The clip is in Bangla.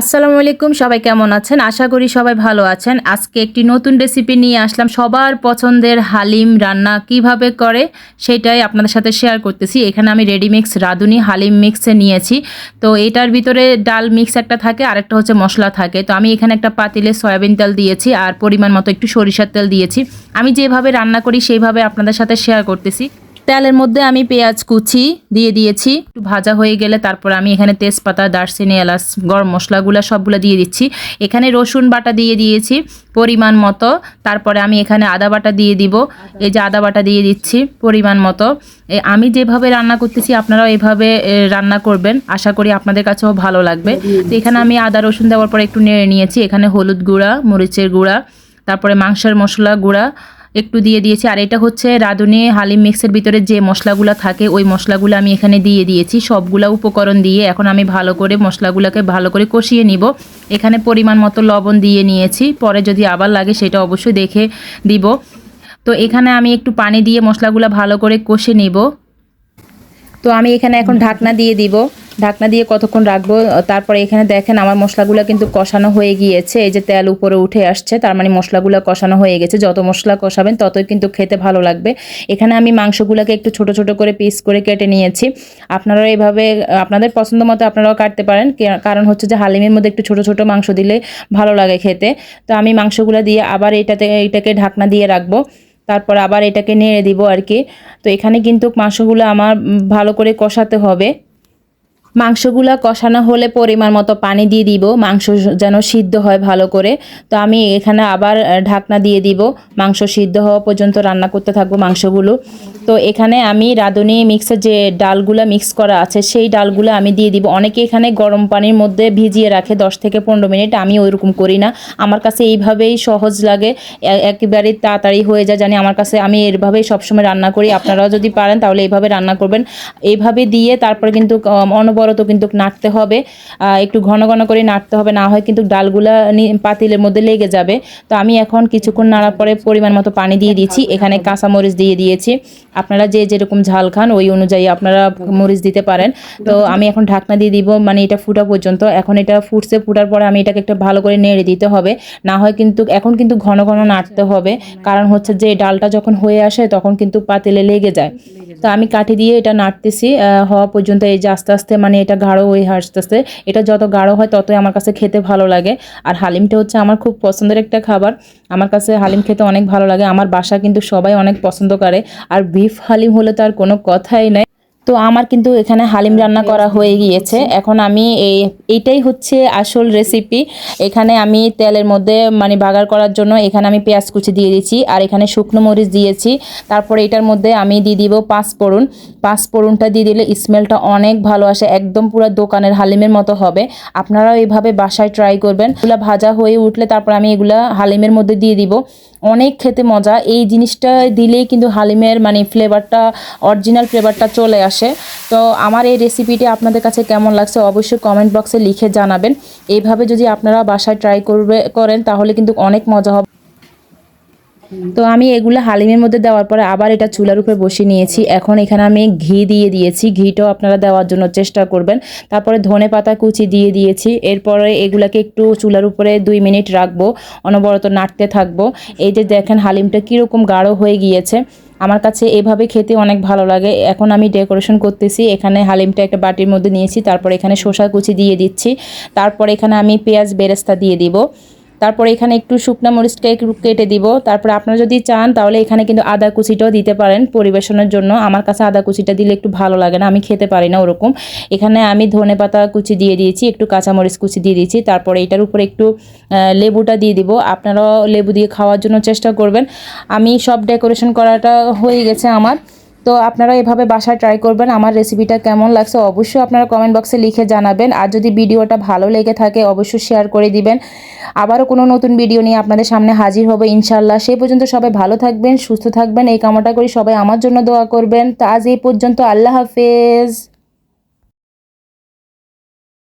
আসসালামু আলাইকুম, সবাই কেমন আছেন? আশা করি সবাই ভালো আছেন। আজকে একটি নতুন রেসিপি নিয়ে আসলাম। সবার পছন্দের হালিম রান্না কীভাবে করে সেটাই আপনাদের সাথে শেয়ার করতেছি। এখানে আমি রেডি মিক্স রাঁধুনি হালিম মিক্সে নিয়েছি। তো এটার ভিতরে ডাল মিক্স একটা থাকে, আরেকটা হচ্ছে মশলা থাকে। তো আমি এখানে একটা পাতিলে সয়াবিন তেল দিয়েছি আর পরিমাণ মতো একটু সরিষার তেল দিয়েছি। আমি যেভাবে রান্না করি, সেইভাবে আপনাদের সাথে শেয়ার করতেছি। তেলের মধ্যে আমি পেঁয়াজ কুচি দিয়ে দিয়েছি। একটু ভাজা হয়ে গেলে তারপর আমি এখানে তেজপাতা, দারচিনি, এলাচ, গরম মশলাগুলো সবগুলো দিয়ে দিচ্ছি। এখানে রসুন বাটা দিয়ে দিয়েছি পরিমাণ মতো। তারপরে আমি এখানে আদা বাটা দিয়ে দিব। এই যে আদা বাটা দিয়ে দিচ্ছি পরিমাণ মতো। আমি যেভাবে রান্না করতেছি আপনারাও এভাবে রান্না করবেন। আশা করি আপনাদের কাছেও ভালো লাগবে। তো এখানে আমি আদা, রসুন দেওয়ার পর একটু নেড়ে নিয়েছি। এখানে হলুদ গুঁড়া, মরিচের গুঁড়া, তারপরে মাংসের মশলা গুঁড়া একটু দিয়ে দিয়েছি। আর এটা হচ্ছে রাঁধুনি হালিম মিক্সের ভিতরে যে মশলাগুলো থাকে, ওই মশলাগুলো আমি এখানে দিয়ে দিয়েছি। সবগুলা উপকরণ দিয়ে এখন আমি ভালো করে মশলাগুলোকে ভালো করে কষিয়ে নিব। এখানে পরিমাণ মতো লবণ দিয়ে নিয়েছি। পরে যদি আবার লাগে সেটা অবশ্যই দেখে দিব। তো এখানে আমি একটু পানি দিয়ে মশলাগুলো ভালো করে কষে নিব। তো আমি এখানে এখন ঢাকনা দিয়ে দিব। ঢাকনা দিয়ে কতক্ষণ রাখব? তারপরে এখানে দেখেন আমার মশলাগুলো কিন্তু কষানো হয়ে গিয়েছে। এই যে তেল উপরে উঠে আসছে, তার মানে মশলাগুলো কষানো হয়ে গেছে। যত মশলা কষাবেন, ততই কিন্তু খেতে ভালো লাগবে। এখানে আমি মাংসগুলোকে একটু ছোট ছোট করে পিস করে কেটে নিয়েছি। আপনারা এভাবে আপনাদের পছন্দ মতো আপনারাও কাটতে পারেন। কারণ হচ্ছে যে হালিমের মধ্যে একটু ছোট ছোট মাংস দিলে ভালো লাগে খেতে। তো আমি মাংসগুলো দিয়ে আবার এটাতে, এটাকে ঢাকনা দিয়ে রাখব। তারপর আবার এটাকে নেড়ে দিব আর কি। তো এখানে কিন্তু মাংসগুলো আমার ভালো করে কষাতে হবে। মাংসগুলো কষানো হলে পরিমাণ মতো পানি দিয়ে দিব মাংস যেন সিদ্ধ হয় ভালো করে। তো আমি এখানে আবার ঢাকনা দিয়ে দিব মাংস সিদ্ধ হওয়া পর্যন্ত রান্না করতে থাকব মাংসগুলো। তো এখানে আমি রাঁধুনি মিক্সের যে ডালগুলো মিক্স করা আছে সেই ডালগুলো আমি দিয়ে দিব। অনেকে এখানে গরম পানির মধ্যে ভিজিয়ে রাখে দশ থেকে পনেরো মিনিট আমি ওইরকম করি না। আমার কাছে এইভাবেই সহজ লাগে একেবারে তাড়াতাড়ি হয়ে যায় জানি। আমার কাছে আমি এভাবেই সবসময় রান্না করি। আপনারাও যদি পারেন তাহলে এইভাবে রান্না করবেন। এইভাবে দিয়ে তারপরে কিন্তু উম, অনবরত কিন্তু নাড়তে হবে। একটু ঘন ঘন করে নাড়তে হবে, না হয় কিন্তু ডালগুলা পাতিলের মধ্যে লেগে যাবে। তো আমি এখন কিছুক্ষণ নাড়ার পরে পরিমাণ মতো পানি দিয়ে দিয়েছি, এখানে কাঁচা মরিচ দিয়ে দিয়েছি। আপনারা যে যেরকম ঝাল খান, ওই অনুযায়ী আপনারা মরিচ দিতে পারেন। তো আমি এখন ঢাকনা দিয়ে দিব মানে এটা ফুটা পর্যন্ত। এখন এটা ফুটছে, ফুটার পরে আমি এটাকে একটা ভালো করে নেড়ে দিতে হবে। না হয় কিন্তু, এখন কিন্তু ঘন ঘন নাড়তে হবে। কারণ হচ্ছে যে ডালটা যখন হয়ে আসে, তখন কিন্তু পাতিলে লেগে যায়। তো আমি কাঠি দিয়ে এটা নাড়তেছি হওয়া পর্যন্ত এই যে আস্তে আস্তে মানে এটা গাঢ় হয়ে আসতেছে এটা যত গাঢ় হয় ততই আমার কাছে খেতে ভালো লাগে। আর হালিমটা হচ্ছে আমার খুব পছন্দের একটা খাবার। আমার কাছে হালিম খেতে অনেক ভালো লাগে। আমার বাসা কিন্তু সবাই অনেক পছন্দ করে। আর বিফ হালিম হলে তো আর কোনো কথাই নাই। তো আমার কিন্তু এখানে হালিম রান্না করা হয়ে গিয়েছে। এখন আমি এই এইটাই হচ্ছে আসল রেসিপি এখানে আমি তেলের মধ্যে মানে বাগার করার জন্য এখানে আমি পেঁয়াজ কুচি দিয়ে দিয়েছি আর এখানে শুকনো মরিচ দিয়েছি। তারপরে এটার মধ্যে আমি দিয়ে দিব পাঁচ ফোড়ন পাঁচ ফোড়নটা দিয়ে দিলে স্মেলটা অনেক ভালো আসে একদম পুরো দোকানের হালিমের মতো হবে। আপনারাও এইভাবে বাসায় ট্রাই করবেন। এগুলা ভাজা হয়ে উঠলে তারপর আমি এগুলা হালিমের মধ্যে দিয়ে দিব। অনেক খেতে মজা। এই জিনিসটা দিলেই কিন্তু হালিমের মানে ফ্লেভারটা অরিজিনাল ফ্লেভারটা চলে আসে। তো আমার এই রেসিপিটি আপনাদের কাছে কেমন লাগছে অবশ্যই কমেন্ট বক্সে লিখে জানাবেন। এইভাবে যদি আপনারা বাসায় ট্রাই করবে, করেন, তাহলে কিন্তু অনেক মজা হবে। তো আমি এগুলো হালিমের মধ্যে দেওয়ার পরে আবার এটা চুলার উপরে বসিয়ে নিয়েছি। এখন এখানে আমি ঘি দিয়ে দিয়েছি। ঘিটাও আপনারা দেওয়ার জন্য চেষ্টা করবেন। তারপরে ধনে পাতা কুচি দিয়ে দিয়েছি। এরপরে এগুলাকে একটু চুলার উপরে দুই মিনিট রাখব। অনবরত নাড়তে থাকব। এই যে দেখেন হালিমটা কীরকম গাঢ় হয়ে গিয়েছে। আমার কাছে এভাবে খেতে অনেক ভালো লাগে। এখন আমি ডেকোরেশন করতেছি। এখানে হালিমটা একটা বাটির মধ্যে নিয়েছি। তারপর এখানে শসা কুচি দিয়ে দিচ্ছি। তারপর এখানে আমি পেঁয়াজ বেরেস্তা দিয়ে দিব। তারপরে এখানে একটু শুকনো মরিচটা একটু কেটে দিব। তারপরে আপনারা যদি চান, তাহলে এখানে কিন্তু আদা কুচিটাও দিতে পারেন পরিবেশনের জন্য। আমার কাছে আদা কুচিটা দিলে একটু ভালো লাগে না, আমি খেতে পারি না ওরকম। এখানে আমি ধনে পাতা কুচি দিয়ে দিয়েছি, একটু কাঁচামরিচ কুচি দিয়ে দিয়েছি। তারপরে এটার উপরে একটু লেবুটা দিয়ে দিব। আপনারাও লেবু দিয়ে খাওয়ার জন্য চেষ্টা করবেন। আমি সব ডেকোরেশন করাটা হয়ে গেছে আমার। তো আপনারা এভাবে বাসায় ট্রাই করবেন, আমার রেসিপিটা কেমন লাগছে অবশ্যই আপনারা কমেন্ট বক্সে লিখে জানাবেন। আর যদি ভিডিওটা ভালো লেগে থাকে, অবশ্যই শেয়ার করে দিবেন। আবারও কোনো নতুন ভিডিও নিয়ে আপনাদের সামনে হাজির হবে ইনশাল্লাহ সেই পর্যন্ত সবাই ভালো থাকবেন, সুস্থ থাকবেন। এই কামনা করি সবাই আমার জন্য দোয়া করবেন। তো আজ এই পর্যন্ত, আল্লাহ হাফেজ।